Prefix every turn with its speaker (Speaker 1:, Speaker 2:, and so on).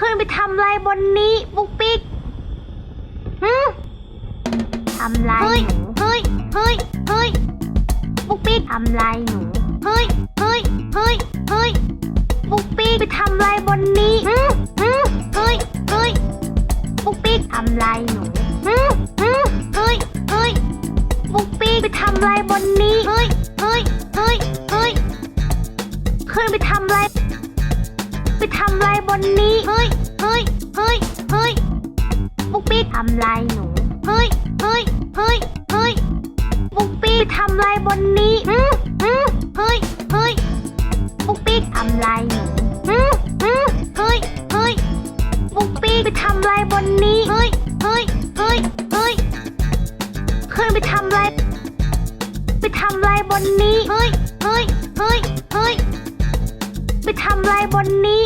Speaker 1: ขึ้นไปทำอะไรบนนี้ปุ๊กปิ๊กฮึทำไรหนูเฮ้ยเฮ้ยเฮ้ยปุ๊กปิ๊กทำไรหนูเฮ้ยเฮ้ยเฮ้ยเฮ้ยปุ๊กปิ๊กไปทำอะไรบนนี้ฮึฮึเฮ้ยเฮ้ยปุ๊กปิ๊กทำไรหนูฮึฮึเฮ้ยเฮ้ยปุ๊กปิ๊กไปทำอะไรบนนี้เฮ้ยเฮ้ยเฮ้ยเฮ้ยขึ้นไปทำอะไรไป ทำไรบนนี้ เฮ้ย เฮ้ย เฮ้ย เฮ้ย ปุ๊กปี้ทำไรหนู เฮ้ย เฮ้ย เฮ้ย เฮ้ย ปุ๊กปี้ทำไรบนนี้อืมอืมเฮ้ย เฮ้ย ปุ๊กปี้ทำไรหนูอืมอืมเฮ้ย เฮ้ย ปุ๊กปี้ไปทำไรบนนี้ เฮ้ย เฮ้ย เฮ้ย เฮ้ยเคยไปทำไร ไปทำไรบนนี้ เฮ้ย เฮ้ย เฮ้ย เฮ้ย ไปทำไรบนนี้